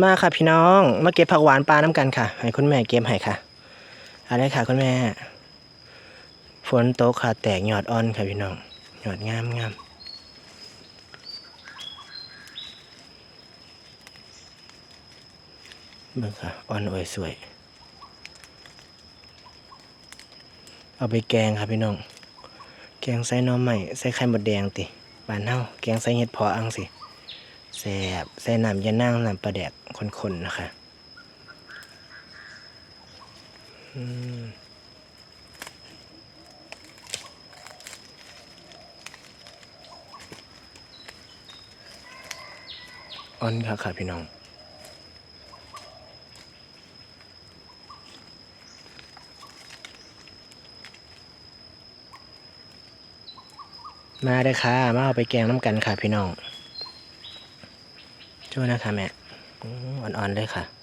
มาค่ะพี่น้อง มาเก็บผักหวานปลาน้ำกันค่ะ ให้คุณแม่เก็บให้ค่ะอะไรค่ะคุณแม่ ฝนตกค่ะแตกยอดอ่อนค่ะพี่น้องยอดงามงามเบิ่งค่ะอ่อนอวยสวย เอาไปแกงค่ะพี่น้อง แกงใส่น้อใหม่ใส่ไข่หมดแดงติบานเฮาแกงใส่เห็ดพออังสิ แซ่บใส่น้ำยานั่งน้ำปลาแดกคนๆนะคะอ่อนค่ะค่ะพี่น้องมาเลยค่ะ มาเอาไปแกงน้ำกันค่ะพี่น้อง ช่วยนะคะแม่อ่อนๆเลยค่ะ